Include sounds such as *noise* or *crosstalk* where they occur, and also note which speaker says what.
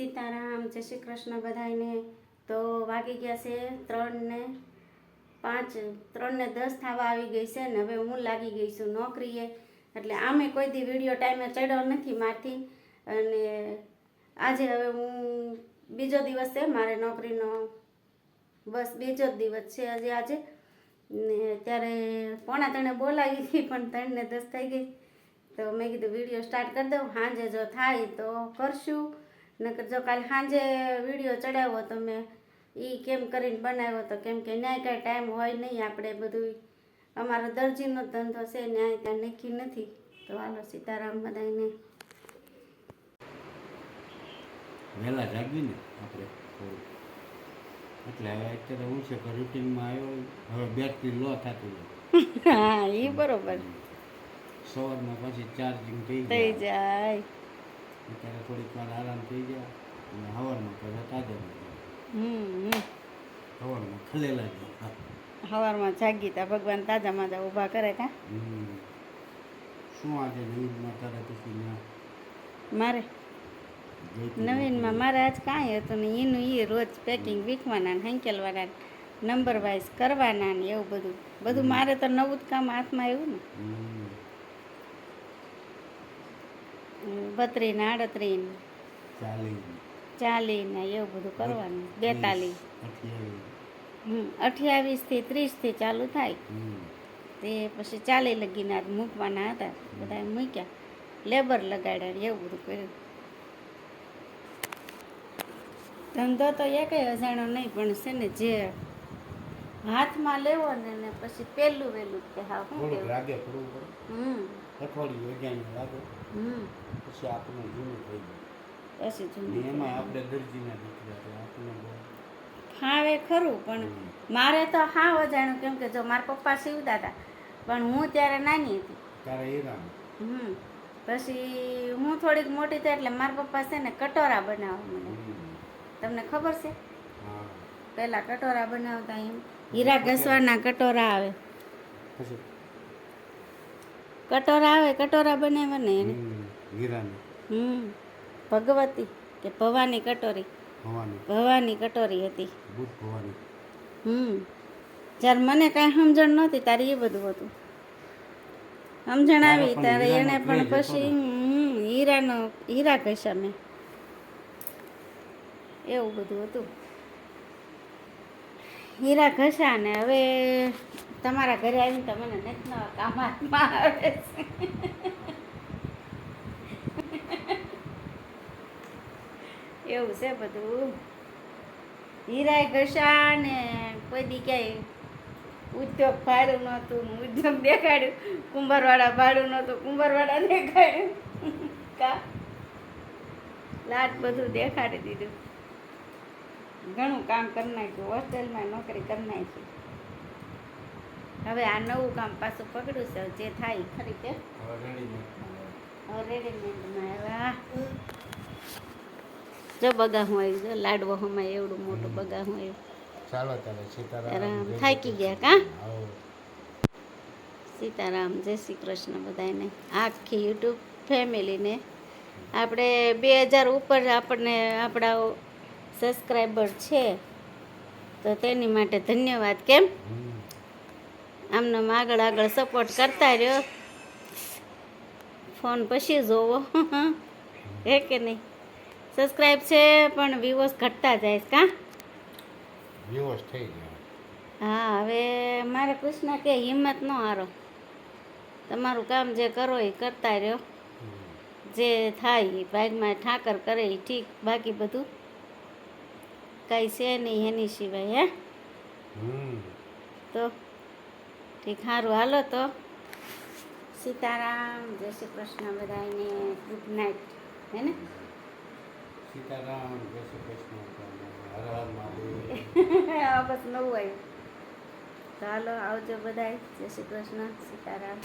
Speaker 1: સીતારામ, જય શ્રી કૃષ્ણ બધાને તો વાગી ગયા છે ત્રણને પાંચ, ત્રણને દસ થવા આવી ગઈ છે ને હવે હું લાગી ગઈ છું નોકરીએ. એટલે આમે કોઈ દી વીડિયો ટાઈમે ચડ્યો નથી મારથી. અને આજે હવે હું બીજો દિવસ છે, મારે નોકરીનો બસ બીજો જ દિવસ છે હજી આજે. ને ત્યારે પોણા ત્રણે બોલાવી હતી, પણ ત્રણને દસ થઈ ગઈ. તો મેં કીધું વીડિયો સ્ટાર્ટ કરી દઉં સાંજે જો થાય તો કરશું. નકર જો કાલે સાંજે વીડિયો ચડાવ્યો તો મેં એ કેમ કરીને બનાવ્યો તો કેમ કે ન્યાય કાંઈ ટાઈમ હોય નહીં આપણે બધું અમારો દરજીનો ધંધો છે ન્યાય ત્યાં નક્કી નથી. તો હાલો સીતારામ બધાને
Speaker 2: વહેલા જાગી ને આપણે એટલે હવે અત્યારે હું છે કે રૂટીનમાં આવ્યો હવે બેટરી લો થતી
Speaker 1: હા એ બરોબર.
Speaker 2: સવારમાં પછી ચાર્જિંગ થઈ જાય. અત્યારે થોડીક વાર આરામ થઈ ગયા અને હવારમાં પછી તાજા
Speaker 1: હમ.
Speaker 2: હવારમાં ખલેલા જાય
Speaker 1: સવારમાં જાગી તા ભગવાન તાજા માજા ઊભા કરે કા?
Speaker 2: શું આજે નવીનમાં તારે પછી
Speaker 1: મારે? નવીનમાં મારે આજ કાંઈ હતું ને એનું એ રોજ પેકિંગ વીખવાના ને હેંકેલવાના નંબર વાઇઝ કરવાના ને એવું બધું. બધું મારે તો નવું જ કામ હાથમાં આવ્યું ને.
Speaker 2: હમ.
Speaker 1: આડત્રીને ચાલીને એવું બધું કરવાનું. બેતાલીસ. હમ અઠ્યાવીસથી ત્રીસથી ચાલુ થાય. તે પછી ચાલી લગીને મૂકવાના હતા. બધા મૂક્યા. લેબર લગાડ્યા એવું બધું કર્યું. ધંધો તો એક અજાણો નહીં પણ છે ને જે હાથમાં લેવો ને ને પછી પહેલું વહેલું કે હા
Speaker 2: પડે
Speaker 1: હમ.
Speaker 2: અઠવાડિયું યોજાઈને લાગે પછી આપણને જૂનું થઈ જાય
Speaker 1: પછી જૂનું
Speaker 2: એમાં આપણે દરજીના દીકરા તો આપણને
Speaker 1: ફાવે ખરું પણ મારે તો હાવ વજાણું કેમ કે જો મારા પપ્પા સીવતા હતા પણ હું ત્યારે નાની હતી.
Speaker 2: ત્યારે એ
Speaker 1: હમ. પછી હું થોડીક મોટી થઈ એટલે મારા પપ્પા છે ને કટોરા બનાવવા મને તમને ખબર છે? પહેલાં કટોરા બનાવતા એમ. હીરા ઘસવાના કટોરા આવે.
Speaker 2: પછી?
Speaker 1: કટોરા આવે કટોરા બનાવ્યા ને એને.
Speaker 2: હમ,
Speaker 1: હમ ભગવતી કે ભવાની કટોરી.
Speaker 2: ભવાની.
Speaker 1: ભવાની કટોરી હતી.
Speaker 2: ભવાની.
Speaker 1: હમ જ્યારે મને કાંઈ સમજણ નહોતી ત્યારે એ બધું હતું. સમજણ આવી ત્યારે એને પણ પછી હીરાનો હીરા ઘસ્યા મેં. એવું બધું હતું. હીરા ઘસ્યા ને હવે તમારા ઘરે આવીને તો મને નથી કામ હાથમાં આવે એવું છે બધું. હીરાય ઘસ્યા ને કોઈ ક્યાંય ઉદ્યોગ ભાડું નહોતું ઉદ્યોગ દેખાડ્યું. કુંભારવાળા ભાડું નહોતું કુંભારવાળા દેખાડ્યું કા? લાટ બધું દેખાડી દીધું. ઘણું કામ કરી નાખ્યું હોસ્ટેલમાં નોકરી કરી નાખી. હવે આ નવું કામ પાછું પકડ્યું છે જે થાય ખરી કે? રેડીમેડમાં જો બગાહું આવ્યું જો લાડવો હમાય એવડું મોટું બગાહું આવ્યું.
Speaker 2: ચાલો તારે સીતારામ
Speaker 1: થાકી ગયા કા? સીતારામ જય શ્રી કૃષ્ણ બધાને આખી યુટ્યુબ ફેમિલીને. આપણે બે હજાર ઉપર આપણને આપણા સબસ્ક્રાઈબર છે તો તેની માટે ધન્યવાદ કેમ. આમને આગળ આગળ સપોર્ટ કરતા રહ્યો. ફોન પછી જોવો. હે કે નહીં? સબસ્ક્રાઈબ છે પણ વ્યૂઅર્સ ઘટતા જાય કા?
Speaker 2: વ્યૂઅર્સ થઈ ગયા.
Speaker 1: હા હવે મારે કૃષ્ણ કે હિંમત ન હારો. તમારું કામ જે કરો એ કરતા રહ્યો. જે થાય એ ભાગમાં ઠાકર કરે એ ઠીક બાકી બધું કાંઈ છે નહીં એની સિવાય હે? તો ઠીક સારું હાલો તો. સીતારામ જય શ્રી કૃષ્ણ બધાને ગુડ નાઇટ હે ને?
Speaker 2: સીતારામ જય શ્રી કૃષ્ણ *laughs*
Speaker 1: આ બસ નવું આવ્યું. હાલો આવજો બધાય. જય શ્રી કૃષ્ણ સીતારામ.